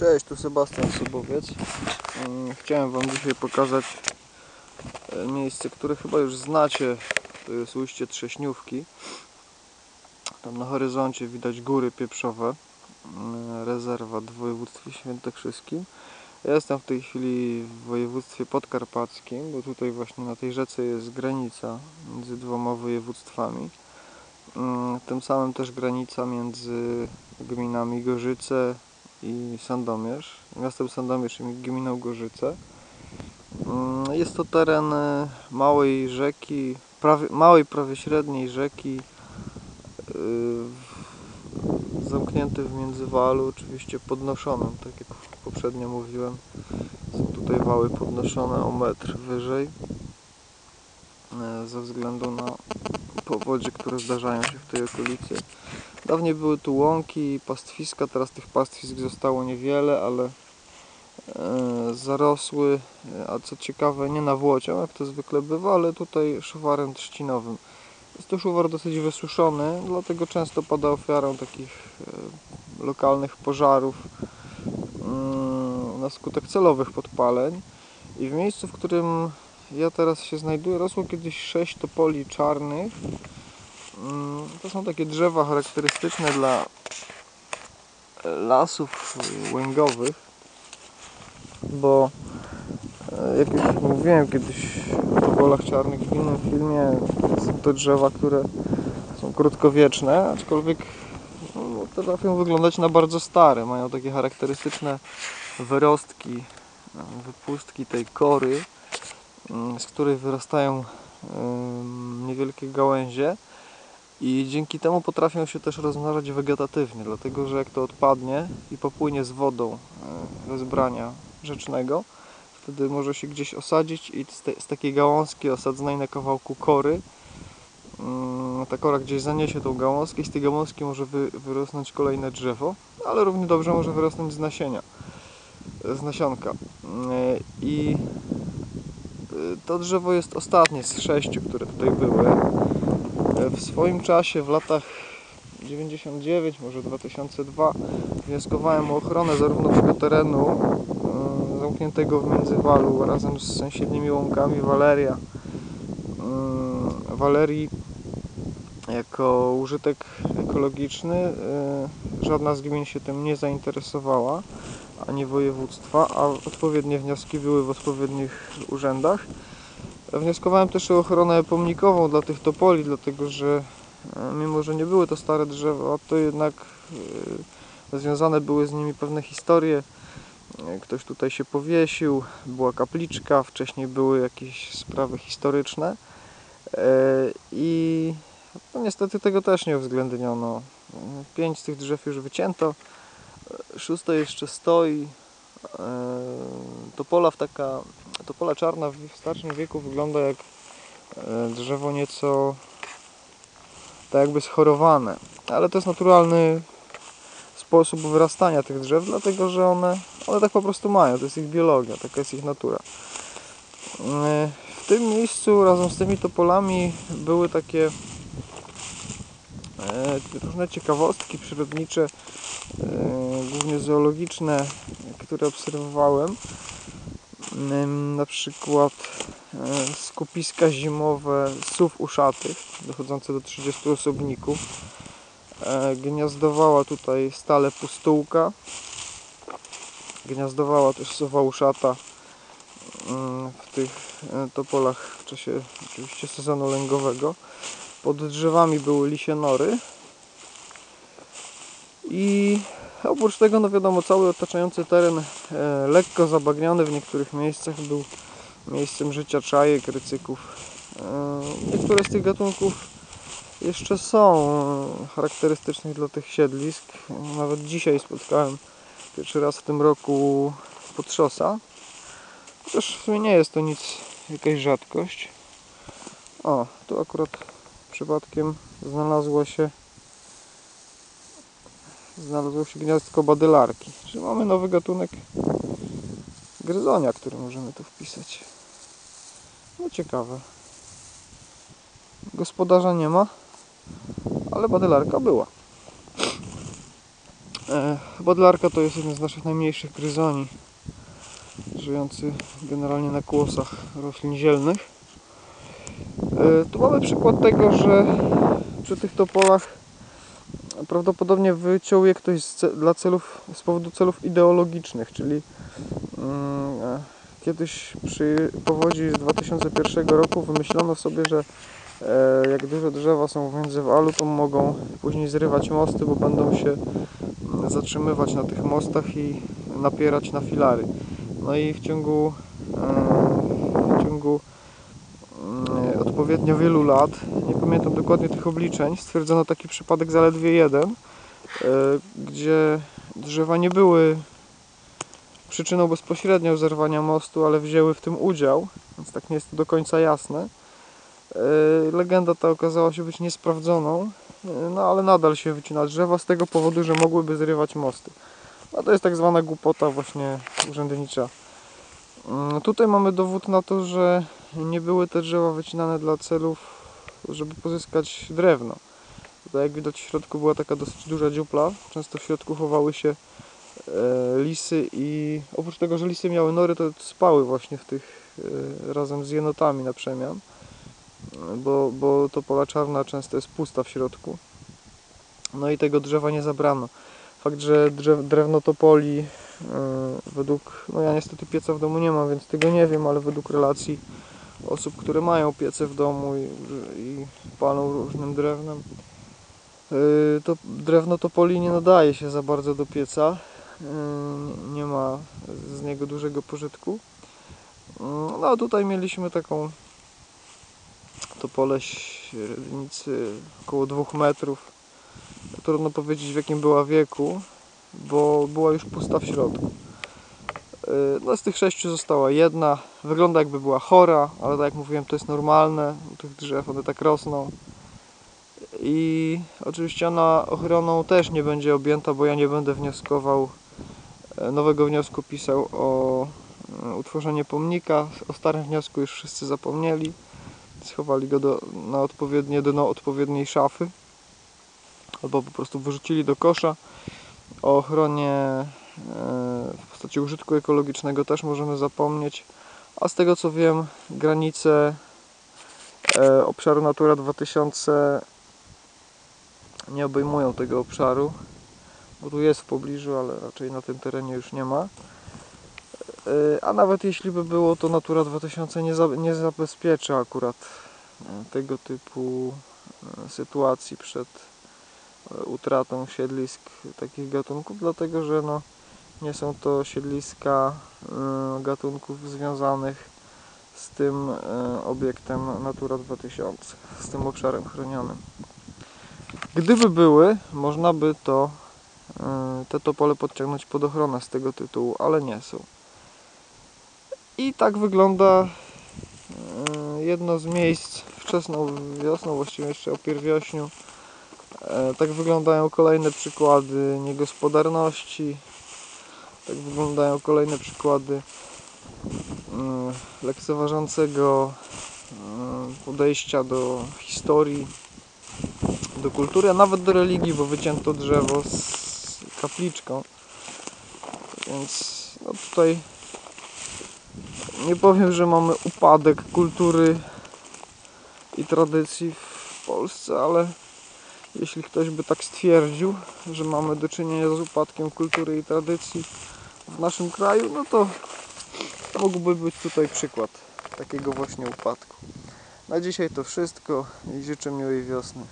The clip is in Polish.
Cześć, tu Sebastian Sobowiec. Mm, Chciałem Wam dzisiaj pokazać e, miejsce, które chyba już znacie. To jest ujście Trześniówki. Tam na horyzoncie widać góry pieprzowe. Mm, Rezerwat w województwie świętokrzyskim. Ja jestem w tej chwili w województwie podkarpackim, bo tutaj właśnie na tej rzece jest granica między dwoma województwami. Mm, Tym samym też granica między gminami Gorzyce i Sandomierz, miastem Sandomierz i gminą Gorzyce. Mm, Jest to teren e, małej rzeki, prawie, małej, prawie średniej rzeki, w- zamknięty w międzywalu, oczywiście podnoszonym, tak jak poprzednio mówiłem. Są tutaj wały podnoszone o metr wyżej e, ze względu na powodzie, które zdarzają się w tej okolicy. Dawniej były tu łąki i pastwiska, teraz tych pastwisk zostało niewiele, ale e, zarosły, e, a co ciekawe nie nawłocią, jak to zwykle bywa, ale tutaj szuwarem trzcinowym. Jest to szuwar dosyć wysuszony, dlatego często pada ofiarą takich e, lokalnych pożarów mm, na skutek celowych podpaleń. I w miejscu, w którym ja teraz się znajduję, rosło kiedyś sześć topoli czarnych. Mm, To są takie drzewa charakterystyczne dla e, lasów łęgowych, bo e, jak już mówiłem kiedyś o topolach czarnych w innym filmie, są to drzewa, które są krótkowieczne, aczkolwiek no, potrafią wyglądać na bardzo stare. Mają takie charakterystyczne wyrostki, e, wypustki tej kory, mm, z której wyrastają niewielkie gałęzie i dzięki temu potrafią się też rozmnażać wegetatywnie, dlatego że jak to odpadnie i popłynie z wodą e, wezbrania rzecznego, wtedy może się gdzieś osadzić i z, te, z takiej gałązki osadzonej na kawałku kory mm, ta kora gdzieś zaniesie tą gałązkę i z tej gałązki może wy, wyrosnąć kolejne drzewo, ale równie dobrze może wyrosnąć z nasienia, z nasionka. Mm, I y, to drzewo jest ostatnie z sześciu, które tutaj były. W swoim czasie, w latach 99, może 2002, wnioskowałem o ochronę zarówno tego terenu e, zamkniętego w międzywalu razem z sąsiednimi łąkami Waleria. e, Walerii jako użytek ekologiczny. e, Żadna z gmin się tym nie zainteresowała, ani województwa, a odpowiednie wnioski były w odpowiednich urzędach. Wnioskowałem też o ochronę pomnikową dla tych topoli, dlatego że e, mimo, że nie były to stare drzewa, to jednak e, związane były z nimi pewne historie. E, Ktoś tutaj się powiesił, była kapliczka, wcześniej były jakieś sprawy historyczne i no, niestety tego też nie uwzględniono. Pięć z tych drzew już wycięto, szóste jeszcze stoi. E, Topola w taka topola czarna w starszym wieku wygląda jak e, drzewo nieco tak jakby schorowane, ale to jest naturalny sposób wyrastania tych drzew, dlatego że one, one tak po prostu mają, to jest ich biologia, taka jest ich natura. E, W tym miejscu razem z tymi topolami były takie e, różne ciekawostki przyrodnicze, e, głównie zoologiczne, które obserwowałem. Na przykład e, skupiska zimowe sów uszatych, dochodzące do 30 osobników. E, Gniazdowała tutaj stale pustułka. Gniazdowała też sowa uszata ym, w tych e, topolach w czasie oczywiście sezonu lęgowego. Pod drzewami były lisie nory. I oprócz tego, no wiadomo, cały otaczający teren e, lekko zabagniony w niektórych miejscach był miejscem życia czajek, rycyków. E, niektóre z tych gatunków jeszcze są e, charakterystyczne dla tych siedlisk. Nawet dzisiaj spotkałem pierwszy raz w tym roku potrzosa. Chociaż w sumie nie jest to nic, jakaś rzadkość. O, tu akurat przypadkiem znalazło się znalazło się gniazdko badylarki. Czyli mamy nowy gatunek gryzonia, który możemy tu wpisać. No ciekawe. Gospodarza nie ma, ale badylarka była. E, Bodlarka to jest jeden z naszych najmniejszych gryzoni, żyjący generalnie na kłosach roślin zielnych. E, Tu mamy przykład tego, że przy tych topolach prawdopodobnie wyciął je ktoś z dla celów, z powodu celów ideologicznych, czyli mm, e, kiedyś przy powodzi z 2001 roku wymyślono sobie, że e, jak duże drzewa są między walu, to mogą później zrywać mosty, bo będą się mm, zatrzymywać na tych mostach i napierać na filary. No i w ciągu, e, w ciągu mm, odpowiednio wielu lat, nie pamiętam dokładnie tych obliczeń, stwierdzono taki przypadek zaledwie jeden, e, gdzie drzewa nie były przyczyną bezpośrednią zerwania mostu, ale wzięły w tym udział, więc tak nie jest to do końca jasne. E, Legenda ta okazała się być niesprawdzoną, e, no ale nadal się wycina drzewa z tego powodu, że mogłyby zrywać mosty. No to jest tak zwana głupota właśnie urzędnicza. Mm, Tutaj mamy dowód na to, że nie były te drzewa wycinane dla celów, żeby pozyskać drewno. Jak widać w środku była taka dosyć duża dziupla, często w środku chowały się e, lisy i oprócz tego, że lisy miały nory, to spały właśnie w tych e, razem z jenotami na przemian, bo, bo to pola czarna często jest pusta w środku. No i tego drzewa nie zabrano. Fakt, że drzew, drewno topoli e, według, no ja niestety pieca w domu nie mam, więc tego nie wiem, ale według relacji osób, które mają piece w domu i, i palą różnym drewnem, Yy, to drewno topoli nie nadaje się za bardzo do pieca. Yy, Nie ma z niego dużego pożytku. Yy, No a tutaj mieliśmy taką topolę średnicy około 2 metrów. Trudno powiedzieć w jakim była wieku, bo była już pusta w środku. Yy, No z tych sześciu została jedna. Wygląda jakby była chora, ale tak jak mówiłem to jest normalne. U tych drzew one tak rosną. I oczywiście ona ochroną też nie będzie objęta, bo ja nie będę wnioskował, e, nowego wniosku pisał o e, utworzenie pomnika. O starym wniosku już wszyscy zapomnieli. Schowali go do, na odpowiednie dno odpowiedniej szafy. Albo po prostu wyrzucili do kosza. O ochronie w postaci użytku ekologicznego też możemy zapomnieć. A z tego co wiem, granice e, obszaru Natura 2000 nie obejmują tego obszaru, bo tu jest w pobliżu, ale raczej na tym terenie już nie ma. Yy, A nawet jeśli by było, to Natura 2000 nie, za, nie zabezpiecza akurat e, tego typu e, sytuacji przed e, utratą siedlisk takich gatunków, dlatego że no, nie są to siedliska e, gatunków związanych z tym e, obiektem Natura 2000, z tym obszarem chronionym. Gdyby były, można by to e, te topole podciągnąć pod ochronę z tego tytułu, ale nie są. I tak wygląda jedno z miejsc wczesną wiosną, właściwie jeszcze o pierwiośniu. E, Tak wyglądają kolejne przykłady niegospodarności. Tak wyglądają kolejne przykłady mm, lekceważącego mm, podejścia do historii do kultury, a nawet do religii, bo wycięto drzewo z kapliczką. Więc no tutaj nie powiem, że mamy upadek kultury i tradycji w Polsce, ale jeśli ktoś by tak stwierdził, że mamy do czynienia z upadkiem kultury i tradycji w naszym kraju, no to mógłby być tutaj przykład takiego właśnie upadku. Na dzisiaj to wszystko i życzę miłej wiosny.